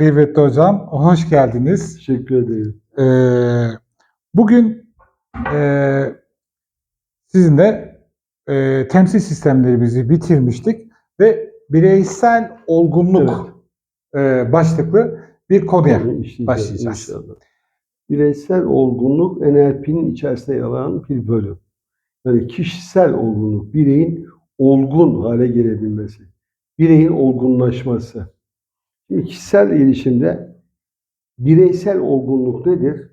Kıymetli hocam, hoş geldiniz. Teşekkür ederim. Ee, bugün e, sizinle e, temsil sistemlerimizi bitirmiştik ve bireysel olgunluk e, başlıklı bir konuya başlayacağız. inşallah. Bireysel olgunluk NLP'nin içerisinde yer alan bir bölüm. Yani kişisel olgunluk, bireyin olgun hale gelebilmesi, bireyin olgunlaşması. Şimdi kişisel gelişimde bireysel olgunluk nedir?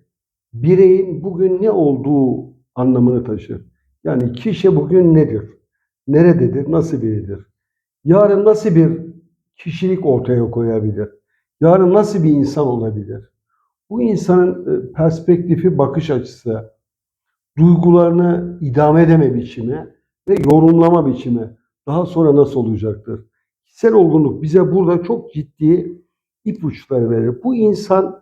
Bireyin bugün ne olduğu anlamını taşır. Yani kişi bugün nedir? Nerededir? Nasıl biridir? Yarın nasıl bir kişilik ortaya koyabilir? Yarın nasıl bir insan olabilir? Bu insanın e, perspektifi, bakış açısı, duygularını idame edeme biçimi ve yorumlama biçimi daha sonra nasıl olacaktır? Kişisel olgunluk bize burada çok ciddi ipuçları verir. Bu insan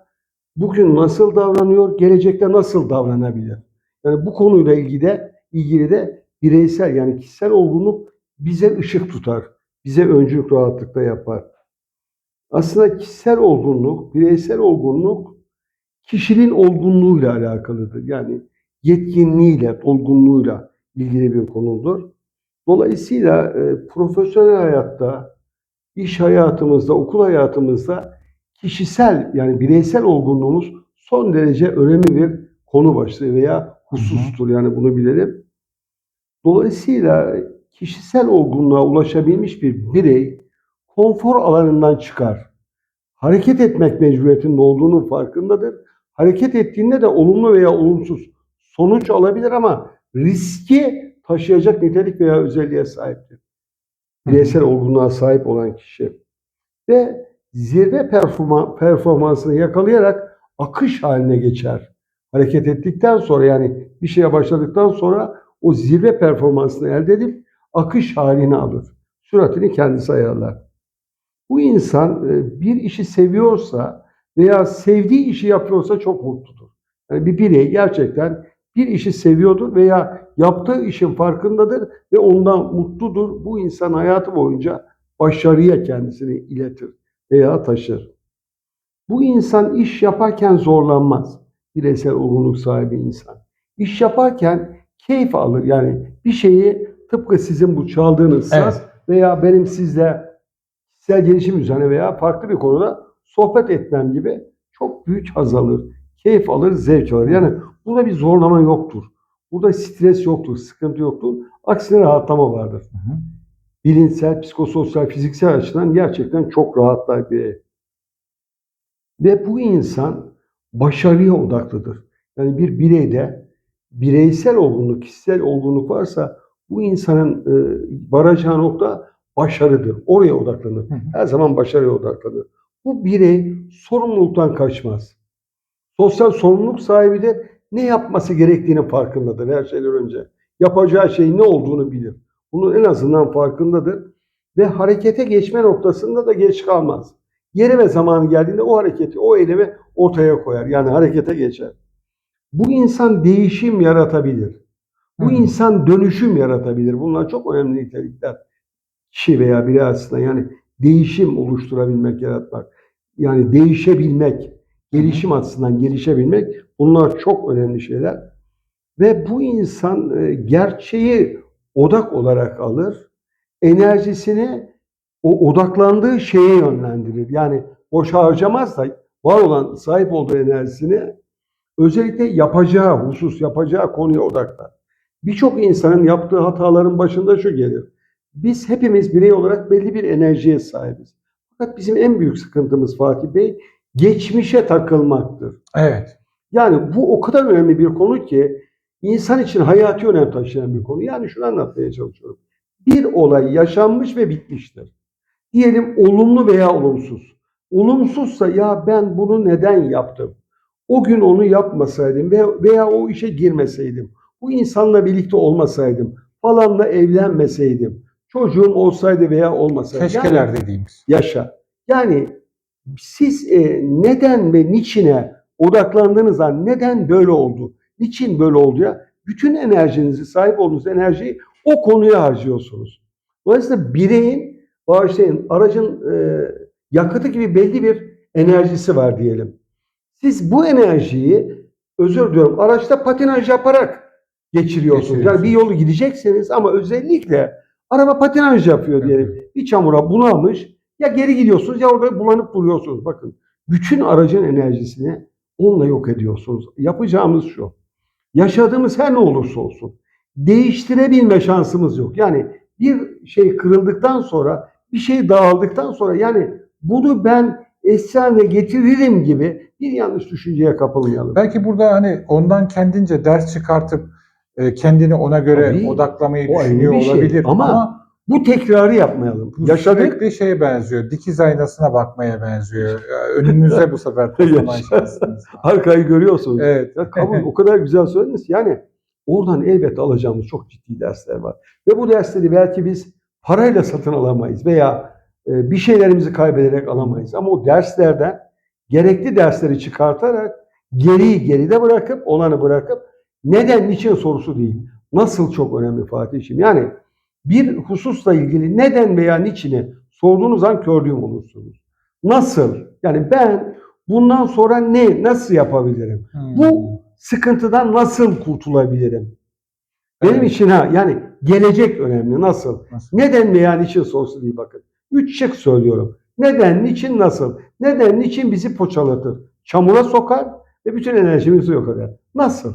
bugün nasıl davranıyor, gelecekte nasıl davranabilir? Yani bu konuyla ilgili de, ilgili de bireysel yani kişisel olgunluk bize ışık tutar. Bize öncülük rahatlıkla yapar. Aslında kişisel olgunluk, bireysel olgunluk kişinin olgunluğuyla alakalıdır. Yani yetkinliğiyle, olgunluğuyla ilgili bir konudur. Dolayısıyla e, profesyonel hayatta, iş hayatımızda, okul hayatımızda kişisel yani bireysel olgunluğumuz son derece önemli bir konu başlığı veya husustur. Yani bunu bilelim. Dolayısıyla kişisel olgunluğa ulaşabilmiş bir birey konfor alanından çıkar. Hareket etmek mecburiyetinde olduğunun farkındadır. Hareket ettiğinde de olumlu veya olumsuz sonuç alabilir ama riski taşıyacak nitelik veya özelliğe sahiptir. Bireysel olgunluğa sahip olan kişi. Ve zirve performa, performansını yakalayarak akış haline geçer. Hareket ettikten sonra yani bir şeye başladıktan sonra o zirve performansını elde edip akış halini alır. Süratini kendisi ayarlar. Bu insan e, bir işi seviyorsa veya sevdiği işi yapıyorsa çok mutludur. Yani bir birey gerçekten bir işi seviyordur veya yaptığı işin farkındadır ve ondan mutludur. Bu insan hayatı boyunca başarıya kendisini iletir veya taşır. Bu insan iş yaparken zorlanmaz. Bireysel olgunluk sahibi insan. İş yaparken keyif alır. Yani bir şeyi tıpkı sizin bu çaldığınız saz veya benim sizle kişisel gelişim üzerine veya farklı bir konuda sohbet etmem gibi çok büyük haz alır, keyif alır, zevk alır. Yani burada bir zorlama yoktur. Burada stres yoktur, sıkıntı yoktur. Aksine rahatlama vardır. Hı hı. Bilimsel, psikososyal, fiziksel açıdan gerçekten çok rahatlar bir ev. Ve bu insan başarıya odaklıdır. Yani bir bireyde bireysel olgunluk, kişisel olgunluk varsa bu insanın e, varacağı nokta başarıdır. Oraya odaklanır. Her zaman başarıya odaklanır. Bu birey sorumluluktan kaçmaz. Sosyal sorumluluk sahibi de ne yapması gerektiğinin farkındadır her şeyden önce. Yapacağı şeyin ne olduğunu bilir. Bunun en azından farkındadır. Ve harekete geçme noktasında da geç kalmaz. Yeri ve zamanı geldiğinde o hareketi, o eylemi ortaya koyar. Yani harekete geçer. Bu insan değişim yaratabilir. Bu Hı. insan dönüşüm yaratabilir. Bunlar çok önemli nitelikler. Kişi veya birey açısından yani değişim oluşturabilmek, yaratmak. Yani değişebilmek, gelişim açısından gelişebilmek bunlar çok önemli şeyler. Ve bu insan e, gerçeği odak olarak alır. Enerjisini o odaklandığı şeye yönlendirir. Yani boş harcamaz da var olan sahip olduğu enerjisini özellikle yapacağı husus, yapacağı konuya odaklar. Birçok insanın yaptığı hataların başında şu gelir. Biz hepimiz birey olarak belli bir enerjiye sahibiz. Fakat bizim en büyük sıkıntımız Fatih Bey geçmişe takılmaktır. Evet. Yani bu o kadar önemli bir konu ki insan için hayati önem taşıyan bir konu. Yani şunu anlatmaya çalışıyorum. Bir olay yaşanmış ve bitmiştir. Diyelim olumlu veya olumsuz. Olumsuzsa ya ben bunu neden yaptım? O gün onu yapmasaydım veya, veya o işe girmeseydim, bu insanla birlikte olmasaydım, falanla evlenmeseydim, çocuğum olsaydı veya olmasaydı. Yani- Keşkeler dediğimiz. yaşa. Yani siz e, neden ve niçine odaklandığınız an neden böyle oldu, niçin böyle oldu ya bütün enerjinizi, sahip olduğunuz enerjiyi o konuya harcıyorsunuz. Dolayısıyla bireyin, bağışlayın, aracın e, yakıtı gibi belli bir enerjisi var diyelim. Siz bu enerjiyi, özür diliyorum, araçta patinaj yaparak geçiriyorsunuz. Yani bir yolu gideceksiniz ama özellikle araba patinaj yapıyor diyelim. Bir çamura bunamış, ya geri gidiyorsunuz ya orada bulanıp duruyorsunuz. Bakın bütün aracın enerjisini onunla yok ediyorsunuz. Yapacağımız şu. Yaşadığımız her ne olursa olsun değiştirebilme şansımız yok. Yani bir şey kırıldıktan sonra bir şey dağıldıktan sonra yani bunu ben haline getiririm gibi bir yanlış düşünceye kapılmayalım. Belki burada hani ondan kendince ders çıkartıp e, kendini ona göre Tabii, odaklamayı düşünüyor şey. olabilir. Ama Ama, Bu tekrarı yapmayalım. bu Yaşadık. sürekli şeye benziyor. Dikiz aynasına bakmaya benziyor. Önünüze bu sefer var. Arkayı görüyorsunuz. Evet. Ya kabul o kadar güzel söylediniz. Yani oradan elbette alacağımız çok ciddi dersler var. Ve bu dersleri belki biz parayla satın alamayız veya e, bir şeylerimizi kaybederek alamayız. Ama o derslerden gerekli dersleri çıkartarak geriyi geride bırakıp olanı bırakıp neden niçin sorusu değil. Nasıl çok önemli Fatih'ciğim. Yani bir hususla ilgili neden veya niçini sorduğunuz an kördüğüm olursunuz. Nasıl? Yani ben bundan sonra ne, nasıl yapabilirim? Hmm. Bu sıkıntıdan nasıl kurtulabilirim? Benim Evet. için ha yani gelecek önemli. Nasıl? Nasıl? Neden veya niçin sorusu değil bakın. Üç şık söylüyorum. Neden, niçin, nasıl? Neden, niçin bizi poçalatır? Çamura sokar ve bütün enerjimizi yok eder. Nasıl?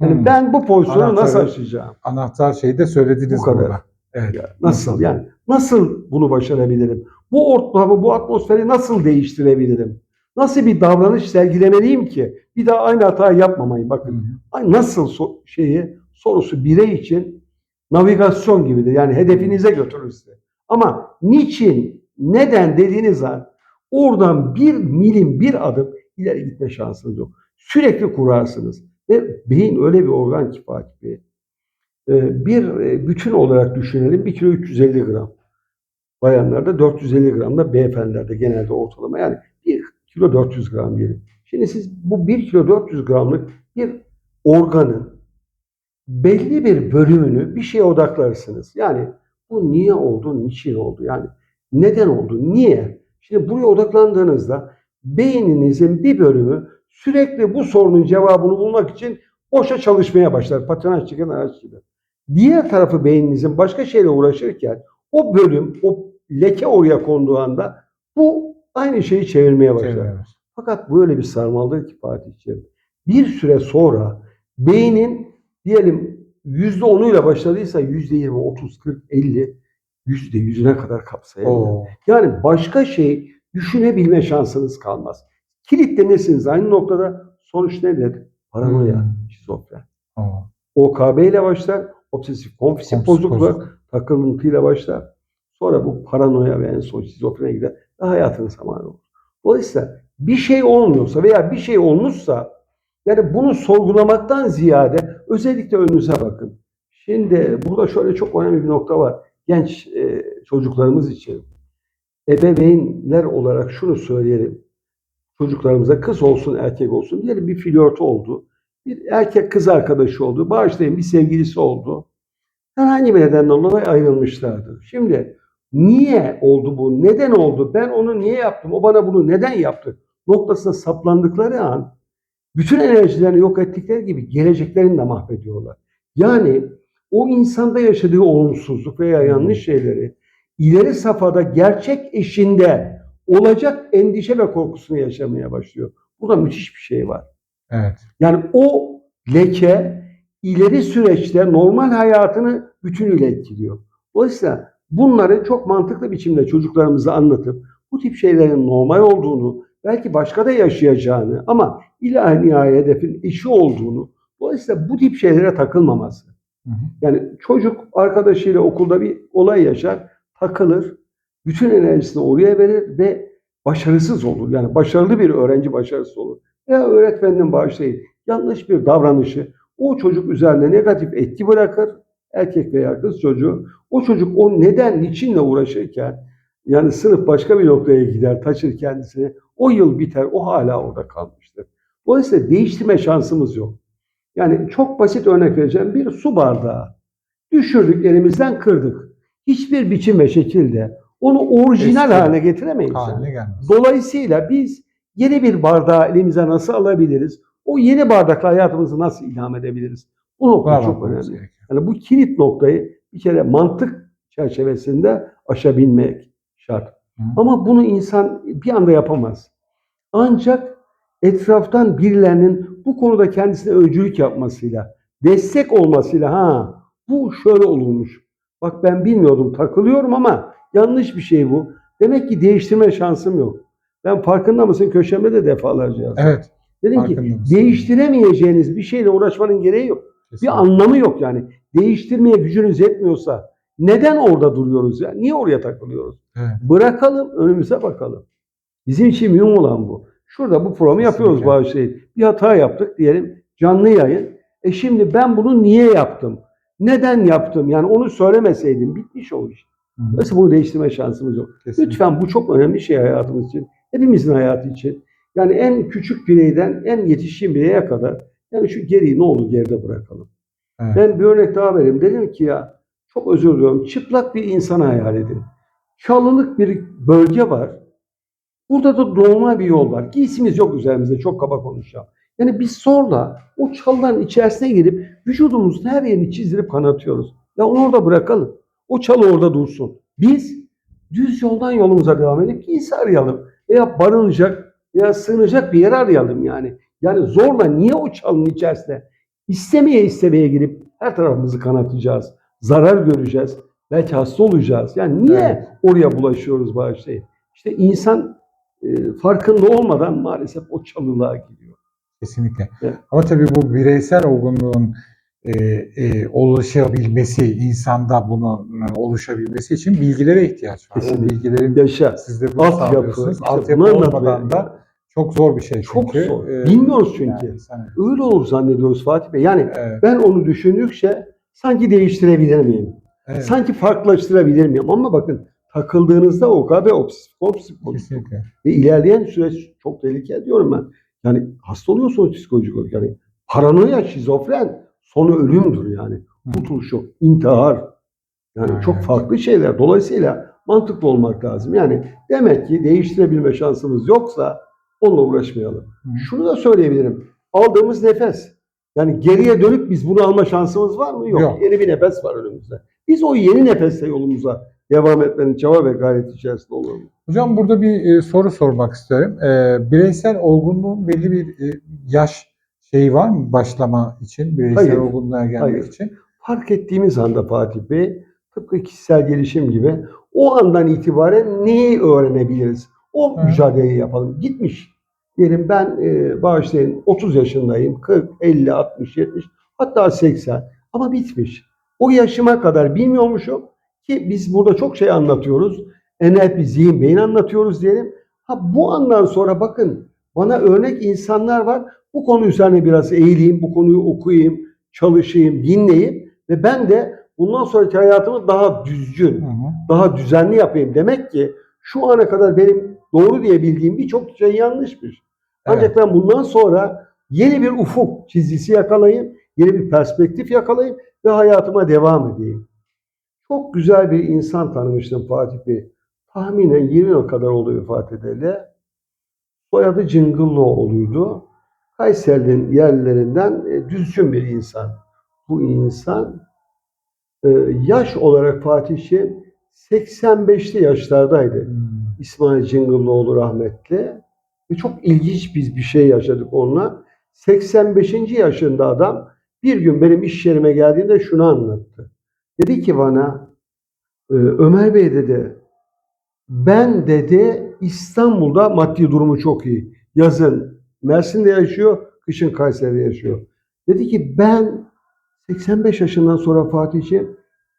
Yani Hmm. ben bu pozisyonu Anahtarı- nasıl aşacağım? Anahtar şeyi de söylediniz Bu kadar. burada. Evet. Ya nasıl yani? Nasıl bunu başarabilirim? Bu ortamı, bu atmosferi nasıl değiştirebilirim? Nasıl bir davranış sergilemeliyim ki bir daha aynı hatayı yapmamayı bakın. Hı nasıl so- şeyi sorusu birey için navigasyon gibidir. Yani hedefinize götürür sizi. Ama niçin, neden dediğiniz an oradan bir milim, bir adım ileri gitme şansınız yok. Sürekli kurarsınız. Ve beyin öyle bir organ ki Fatih Bey. Ee, Bir e, bütün olarak düşünelim. 1 kilo 350 gram. Bayanlarda 450 gram da beyefendilerde genelde ortalama. Yani 1 kilo 400 gram diyelim. Şimdi siz bu 1 kilo 400 gramlık bir organın belli bir bölümünü bir şeye odaklarsınız. Yani bu niye oldu, niçin oldu? Yani neden oldu, niye? Şimdi buraya odaklandığınızda beyninizin bir bölümü sürekli bu sorunun cevabını bulmak için boşa çalışmaya başlar. Patinaj çıkan araç gibi. Diğer tarafı beyninizin başka şeyle uğraşırken o bölüm, o leke oraya konduğu anda bu aynı şeyi çevirmeye başlar. Çeviremez. Fakat bu öyle bir sarmaldır ki Fatih'ciğim. Bir süre sonra beynin diyelim yüzde onuyla başladıysa yüzde yirmi, otuz, kırk, elli, yüzde yüzüne kadar kapsayabilir. Yani başka şey düşünebilme şansınız kalmaz. Kilitlenirsiniz aynı noktada. Sonuç nedir? Paranoya, Hmm. şizofren. OKB ile başlar, obsesif kompulsif bozukluk. takıntıyla başlar. Sonra bu paranoya ve en son şizofrene gider ve hayatın zamanı olur. Dolayısıyla bir şey olmuyorsa veya bir şey olmuşsa yani bunu sorgulamaktan ziyade özellikle önünüze bakın. Şimdi burada şöyle çok önemli bir nokta var. Genç e, çocuklarımız için ebeveynler olarak şunu söyleyelim. çocuklarımıza kız olsun erkek olsun diyelim bir flörtü oldu. Bir erkek kız arkadaşı oldu. Bağışlayın bir sevgilisi oldu. Herhangi bir nedenden dolayı ayrılmışlardır. Şimdi niye oldu bu? Neden oldu? Ben onu niye yaptım? O bana bunu neden yaptı? Noktasına saplandıkları an bütün enerjilerini yok ettikleri gibi geleceklerini de mahvediyorlar. Yani o insanda yaşadığı olumsuzluk veya yanlış şeyleri ileri safhada gerçek eşinde olacak endişe ve korkusunu yaşamaya başlıyor. Burada müthiş bir şey var. Evet. Yani o leke ileri süreçte normal hayatını bütünüyle etkiliyor. Dolayısıyla bunları çok mantıklı biçimde çocuklarımıza anlatıp bu tip şeylerin normal olduğunu, belki başka da yaşayacağını ama ilahi nihai hedefin işi olduğunu, dolayısıyla bu tip şeylere takılmaması. Hı hı. Yani çocuk arkadaşıyla okulda bir olay yaşar, takılır, bütün enerjisini oraya verir ve başarısız olur. Yani başarılı bir öğrenci başarısız olur. Ya öğretmenin bağışlayın yanlış bir davranışı o çocuk üzerine negatif etki bırakır. Erkek veya kız çocuğu. O çocuk o neden, niçinle uğraşırken yani sınıf başka bir noktaya gider, taşır kendisini. O yıl biter, o hala orada kalmıştır. Dolayısıyla değiştirme şansımız yok. Yani çok basit örnek vereceğim. Bir su bardağı. Düşürdük, elimizden kırdık. Hiçbir biçim ve şekilde onu orijinal Eski. haline getiremeyiz. Haline gelmez. Dolayısıyla biz yeni bir bardağı elimize nasıl alabiliriz? O yeni bardakla hayatımızı nasıl ilham edebiliriz? Bu nokta Buna çok önemli. gerekiyor. Yani bu kilit noktayı bir kere mantık çerçevesinde aşabilmek şart. Hı. Ama bunu insan bir anda yapamaz. Ancak etraftan birilerinin bu konuda kendisine öncülük yapmasıyla, destek olmasıyla ha bu şöyle olurmuş. Bak ben bilmiyordum takılıyorum ama yanlış bir şey bu. Demek ki değiştirme şansım yok. Ben farkında mısın köşemde de defalarca yazdım. Evet. Dedim ki mısın? değiştiremeyeceğiniz bir şeyle uğraşmanın gereği yok. kesinlikle. Bir anlamı yok yani. Değiştirmeye gücünüz yetmiyorsa neden orada duruyoruz ya? Niye oraya takılıyoruz? Evet. Bırakalım, önümüze bakalım. Bizim için mühim olan bu. Şurada bu programı yapıyoruz şey. Bir hata yaptık diyelim canlı yayın. E şimdi ben bunu niye yaptım? Neden yaptım? Yani onu söylemeseydim bitmiş o iş. Dolayısıyla bunu değiştirme şansımız yok. Kesinlikle. Lütfen bu çok önemli şey hayatımız için. Hepimizin hayatı için. Yani en küçük bireyden en yetişkin bireye kadar yani şu geriyi ne olur geride bırakalım. Evet. Ben bir örnek daha vereyim. Dedim ki ya çok özür diliyorum. Çıplak bir insan hayal edin. Çalılık bir bölge var. Burada da normal bir yol var. Giysimiz yok üzerimizde. Çok kaba konuşacağım. Yani biz sonra o çalıların içerisine girip vücudumuzun her yerini çizdirip kanatıyoruz. Ya onu orada bırakalım. O çalı orada dursun. Biz düz yoldan yolumuza devam edip giysi arayalım. Veya barınacak veya sığınacak bir yer arayalım yani. Yani zorla niye o çalının içerisine istemeye istemeye girip her tarafımızı kanatacağız. Zarar göreceğiz. Belki hasta olacağız. Yani niye Evet. oraya bulaşıyoruz bağışlayın? İşte insan e, farkında olmadan maalesef o çalılığa gidiyor. Kesinlikle. Evet. Ama tabii bu bireysel olgunluğun e, e, oluşabilmesi, insanda bunun e, oluşabilmesi için bilgilere ihtiyaç var. O Kesinlikle. bilgilerin Yaşa. siz de bunu Altyapı. sağlıyorsunuz. işte Altyapı bunu olmadan da çok zor bir şey Çok çünkü. zor. E, Bilmiyoruz çünkü. yani sen- Öyle olur zannediyoruz Fatih Bey. Yani Evet, ben onu düşündükçe sanki değiştirebilir miyim? evet, Sanki farklılaştırabilir miyim? Ama bakın takıldığınızda OKB obsesif bozukluk. kesinlikle. Ve ilerleyen süreç çok tehlikeli diyorum ben. Yani hasta oluyorsunuz psikolojik olarak. Yani paranoya, şizofren sonu ölümdür yani. Kurtuluş yok. intihar. Yani çok farklı şeyler. Dolayısıyla mantıklı olmak lazım. Yani demek ki değiştirebilme şansımız yoksa onunla uğraşmayalım. Şunu da söyleyebilirim. Aldığımız nefes. Yani geriye dönüp biz bunu alma şansımız var mı? Yok. Yok. Yeni bir nefes var önümüzde. Biz o yeni nefesle yolumuza devam etmenin çaba ve gayret içerisinde olalım. Hocam burada bir e, soru sormak isterim. E, bireysel olgunluğun belli bir e, yaş şeyi var mı başlama için, bireysel Hayır. olgunluğa gelmek Hayır. için? Fark ettiğimiz anda Fatih Bey, tıpkı kişisel gelişim gibi o andan itibaren neyi öğrenebiliriz? O Evet. mücadeleyi yapalım. Gitmiş. Diyelim ben e, bağışlayın 30 yaşındayım. 40, 50, 60, 70 hatta 80 ama bitmiş. O yaşıma kadar bilmiyormuşum ki biz burada çok şey anlatıyoruz. NLP, zihin, beyin anlatıyoruz diyelim. Ha bu andan sonra bakın bana örnek insanlar var. Bu konu üzerine biraz eğileyim, bu konuyu okuyayım, çalışayım, dinleyeyim ve ben de bundan sonraki hayatımı daha düzgün, Hı hı. daha düzenli yapayım. Demek ki şu ana kadar benim doğru diye bildiğim birçok şey yanlışmış. Ancak ben bundan sonra yeni bir ufuk çizgisi yakalayayım, yeni bir perspektif yakalayayım ve hayatıma devam edeyim. Çok güzel bir insan tanımıştım Fatih Bey. Tahminen 20 yıl kadar oldu vefat edeli. Soyadı Cıngıllıoğlu'ydu. Kayseri'nin yerlerinden e, düzgün bir insan. Bu insan e, yaş olarak Fatih'ciğim 85'li yaşlardaydı. Hmm. İsmail Cıngıllıoğlu rahmetli. Ve çok ilginç biz bir şey yaşadık onunla. 85. yaşında adam bir gün benim iş yerime geldiğinde şunu anlattı. Dedi ki bana "Ee, Ömer Bey dedi ben dedi İstanbul'da maddi durumu çok iyi. Yazın Mersin'de yaşıyor, kışın Kayseri'de yaşıyor. Dedi ki ben 85 yaşından sonra Fatih'ciğim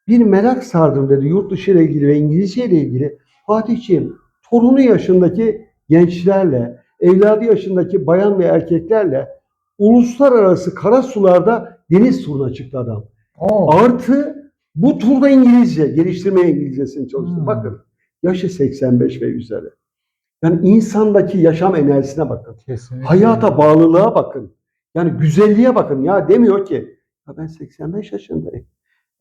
bir merak sardım dedi yurt dışı ile ilgili ve İngilizce ile ilgili. Fatih'ciğim torunu yaşındaki gençlerle, evladı yaşındaki bayan ve erkeklerle uluslararası kara sularda deniz turuna çıktı adam. Oo. Artı bu turda İngilizce, geliştirme İngilizcesini çalıştı. Hmm. Bakın yaşı 85 ve üzeri. Yani insandaki yaşam enerjisine bakın. Kesinlikle. Hayata bağlılığa bakın. Yani güzelliğe bakın. Ya demiyor ki ya ben 85 yaşındayım.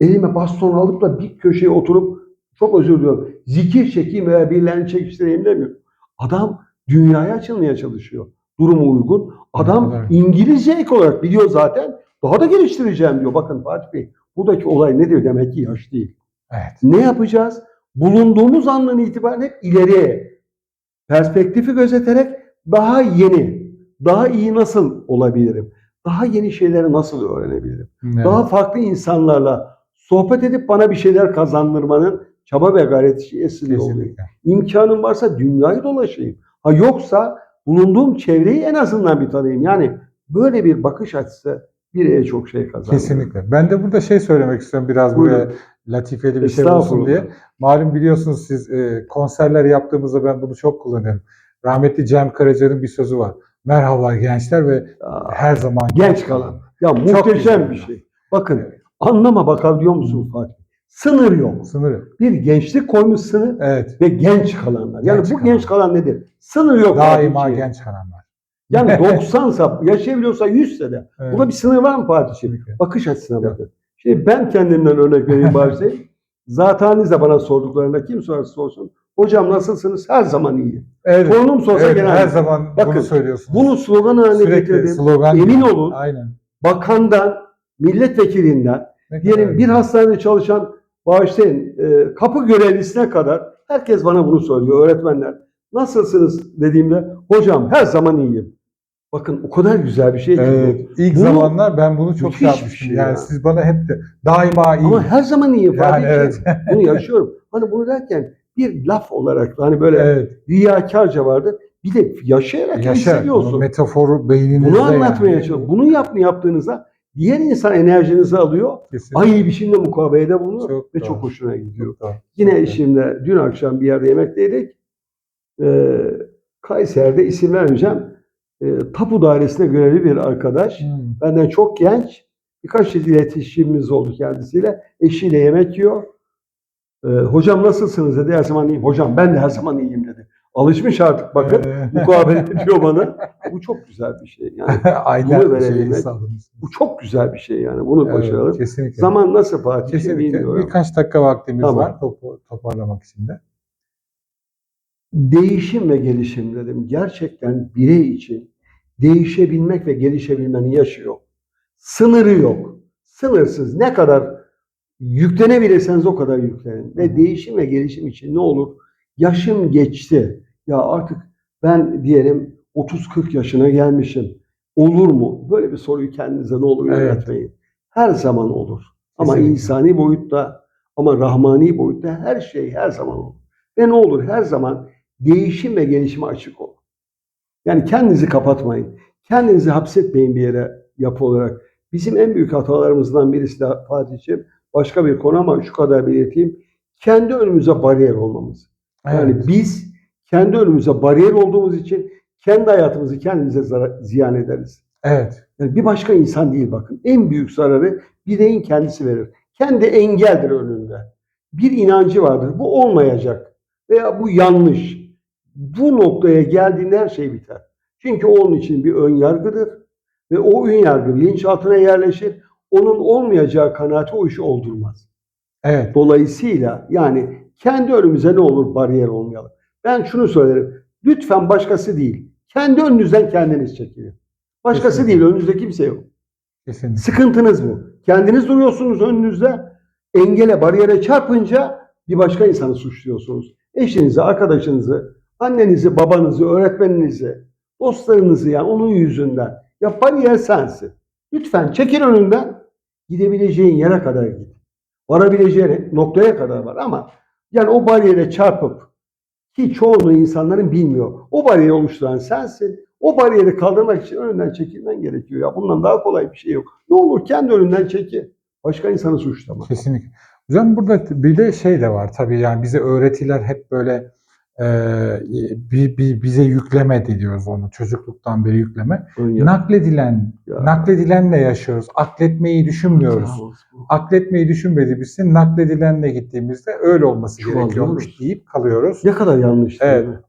Elime baston alıp da bir köşeye oturup çok özür diliyorum. Zikir çekeyim veya birilerini çekiştireyim demiyor. Adam dünyaya açılmaya çalışıyor. Durumu uygun. Adam. İngilizce ek olarak biliyor zaten. Daha da geliştireceğim diyor. Bakın Fatih Bey buradaki olay nedir? Demek ki yaş değil. Evet. Ne yapacağız? Bulunduğumuz andan itibaren hep ileriye perspektifi gözeterek daha yeni, daha iyi nasıl olabilirim? Daha yeni şeyleri nasıl öğrenebilirim? Evet. Daha farklı insanlarla sohbet edip bana bir şeyler kazandırmanın çaba ve gayreti esiri olayım. Kesinlikle. İmkanım varsa dünyayı dolaşayım. Ha yoksa bulunduğum çevreyi en azından bir tanıyayım. Yani böyle bir bakış açısı bireye çok şey kazandırır. Kesinlikle. Ben de burada şey söylemek istiyorum biraz Buyurun. böyle latifeli bir şey olsun diye. Malum biliyorsunuz siz e, konserler yaptığımızda ben bunu çok kullanıyorum. Rahmetli Cem Karaca'nın bir sözü var. Merhaba gençler ve Aa, her zaman genç kalan. Ya muhteşem bir şey. Bakın Evet. anlama bakabiliyor musun Fatih? Sınır yok. Sınırı. Bir gençlik koymuş sınır Evet. ve genç kalanlar. Yani Genç bu kalan. genç kalan nedir? Sınır yok. Daima genç kalanlar. Yani 90'sa yaşayabiliyorsa 100 sene. Evet. Burada bir sınır var mı Fatih'ciğim? Kesinlikle. Bakış açısına bakın. Şimdi ben kendimden örnek vereyim başlayayım. Zaten bana sorduklarında kim sorarsa sorsun. Hocam nasılsınız? Her zaman iyi. Evet. Torunum sorsa Evet, genelde. her zaman Bakın, bunu söylüyorsunuz. Bunu slogan haline Sürekli getirdim. slogan. Emin gibi. olun. Aynen. Bakandan, milletvekilinden, Ne diyelim kadar bir hastanede çalışan bağışlayın e, kapı görevlisine kadar herkes bana bunu söylüyor öğretmenler. Nasılsınız dediğimde hocam her zaman iyiyim. Bakın o kadar güzel bir şey ki bu. Evet, ilk Bu zamanlar ben bunu çok şey bir yapmıştım. şey yani ya. siz bana hep de daima iyi. Ama her zaman iyiyim yani Fatih'ciğim. evet. Bunu yaşıyorum. Hani bunu derken bir laf olarak hani böyle evet. riyakarca vardı. Bir de yaşayarak Yaşa. hissediyorsun. Metaforu beyninizde Bunu anlatmaya yani. çalışıyorum. Bunu yap, yaptığınızda diğer insan enerjinizi alıyor. Kesinlikle. Aynı biçimde mukabelede bulunuyor Çok ve doğru. çok hoşuna gidiyor. Çok. Yine doğru. işimde dün akşam bir yerde yemekteydik. Ee, Kayseri'de isim vermeyeceğim. Ee, tapu dairesinde görevli bir arkadaş. Hmm. Benden çok genç. Birkaç iletişimimiz oldu kendisiyle. Eşiyle yemek yiyor. Ee, hocam nasılsınız dedi. Her zaman iyiyim. Hocam ben de her zaman iyiyim dedi. Alışmış artık bakın. Ee, Mukabele ediyor bana. Bu çok güzel bir şey. Yani Aynen Bunu bir şey bu çok güzel bir şey yani. Bunu Evet, başaralım. kesinlikle. Zaman nasıl Fatih? Kesinlikle. Bilmiyorum. Birkaç dakika vaktimiz Tamam. var topu, toparlamak için de. değişim ve gelişim dedim. Gerçekten birey için değişebilmek ve gelişebilmenin yaşı yok. Sınırı yok. Sınırsız. Ne kadar yüklenebilirseniz o kadar yüklenin. Ve değişim ve gelişim için ne olur? Yaşım geçti. Ya artık ben diyelim 30-40 yaşına gelmişim. Olur mu? Böyle bir soruyu kendinize ne olur Evet. yönetmeyin. Her zaman olur. Ama Kesinlikle. insani boyutta ama rahmani boyutta her şey her zaman olur. Ve ne olur? Her zaman değişim ve gelişime açık olun. Yani kendinizi kapatmayın. Kendinizi hapsetmeyin bir yere yapı olarak. Bizim en büyük hatalarımızdan birisi de Fatih'ciğim başka bir konu ama şu kadar belirteyim. Kendi önümüze bariyer olmamız. Yani Evet. biz kendi önümüze bariyer olduğumuz için kendi hayatımızı kendimize zarar, ziyan ederiz. Evet. Yani bir başka insan değil bakın. En büyük zararı bireyin kendisi verir. Kendi engeldir önünde. Bir inancı vardır. Bu olmayacak. Veya bu yanlış. Bu noktaya geldiğinde her şey biter. Çünkü onun için bir ön yargıdır ve o ön yargı bilinçaltına yerleşir. Onun olmayacağı kanaati o işi oldurmaz. Evet. Dolayısıyla yani kendi önümüze ne olur bariyer olmayalım. Ben şunu söylerim. Lütfen başkası değil. Kendi önünüzden kendiniz çekilin. Başkası Kesinlikle. değil. Önünüzde kimse yok. Kesinlikle. Sıkıntınız bu. Kendiniz duruyorsunuz önünüzde. Engele, bariyere çarpınca bir başka insanı suçluyorsunuz. Eşinizi, arkadaşınızı, annenizi, babanızı, öğretmeninizi, dostlarınızı yani onun yüzünden. Ya bariyer sensin. Lütfen çekil önünden. Gidebileceğin yere kadar git. Varabileceğin noktaya kadar var ama yani o bariyere çarpıp ki çoğunluğu insanların bilmiyor. O bariyeri oluşturan sensin. O bariyeri kaldırmak için önünden çekilmen gerekiyor. Ya bundan daha kolay bir şey yok. Ne olur kendi önünden çekil. Başka insanı suçlama. Kesinlikle. Hocam burada bir de şey de var tabii yani bize öğretiler hep böyle e, bir, bir, bize yükleme diyoruz onu çocukluktan beri yükleme. Yargı. Nakledilen, Ya. nakledilenle yaşıyoruz. Akletmeyi düşünmüyoruz. Akletmeyi düşünmediğimiz için nakledilenle gittiğimizde öyle olması Çuvalıyoruz. gerekiyormuş deyip kalıyoruz. Ne kadar yanlış değil Evet. mi?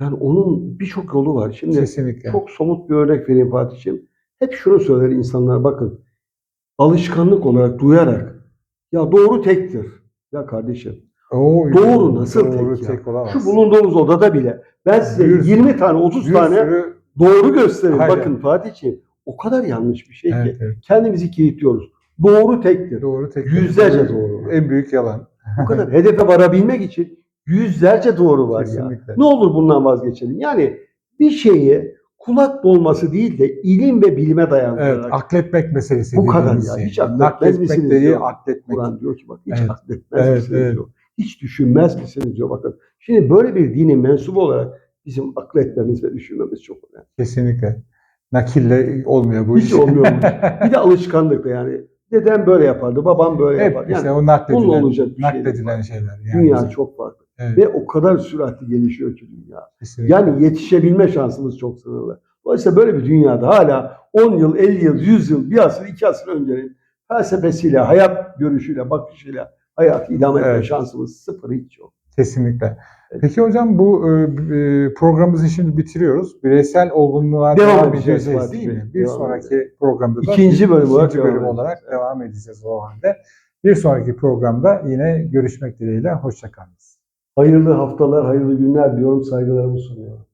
Yani onun birçok yolu var. Şimdi Kesinlikle. çok somut bir örnek vereyim Fatih'ciğim. Hep şunu söyler insanlar bakın. Alışkanlık olarak duyarak ya doğru tektir. Ya kardeşim Oo, doğru nasıl doğru tek ya? tek olamaz. Şu bulunduğumuz odada bile ben size sürü- 20 tane 30 bir tane sürü, doğru gösterin. Aynen. Bakın Fatih'ciğim o kadar yanlış bir şey ki. evet, evet, Kendimizi kilitliyoruz. Doğru tektir. doğru tek Yüzlerce doğru var. En büyük yalan. Bu kadar hedefe varabilmek için yüzlerce doğru var ya. Kesinlikle. Ne olur bundan vazgeçelim. Yani bir şeyi kulak dolması değil de ilim ve bilime Evet, dayandırarak. akletmek meselesi. Bu kadar ya, şey. hiç akletmez misiniz değil, diyor. akletmek. Kur'an diyor ki bak hiç Evet. akletmez Evet, misiniz evet. diyor. Hiç düşünmez misiniz diyor bakın. Şimdi böyle bir dinin mensubu olarak bizim akletmemiz ve düşünmemiz çok önemli. Kesinlikle. Nakille olmuyor bu Hiç iş. olmuyormuş. Bir de alışkanlık da yani. Dedem böyle yapardı, babam böyle Hep yapar. işte Yani o nakledilen, olacak bir şey nakledilen şeyler. Yani dünya bizim. çok farklı. Evet, Ve o kadar süratli gelişiyor ki dünya. kesinlikle. Yani yetişebilme şansımız çok sınırlı. Dolayısıyla böyle bir dünyada hala 10 yıl, 50 yıl, 100 yıl, bir asır, iki asır öncenin felsefesiyle, hayat görüşüyle, bakışıyla hayatı idame etme Evet. şansımız sıfır hiç yok. Kesinlikle. Evet. Peki hocam bu e, e, programımızı şimdi bitiriyoruz. Bireysel olgunluğa Devam devam, edeceğiz edeceğiz değil Bey. mi? Bir Devam sonraki programda da İkinci bölüm olarak ikinci devam bölüm edeceğiz. olarak devam edeceğiz o halde. Bir sonraki programda yine görüşmek dileğiyle. Hoşçakalın. Hayırlı haftalar, hayırlı günler diyorum, saygılarımı sunuyorum.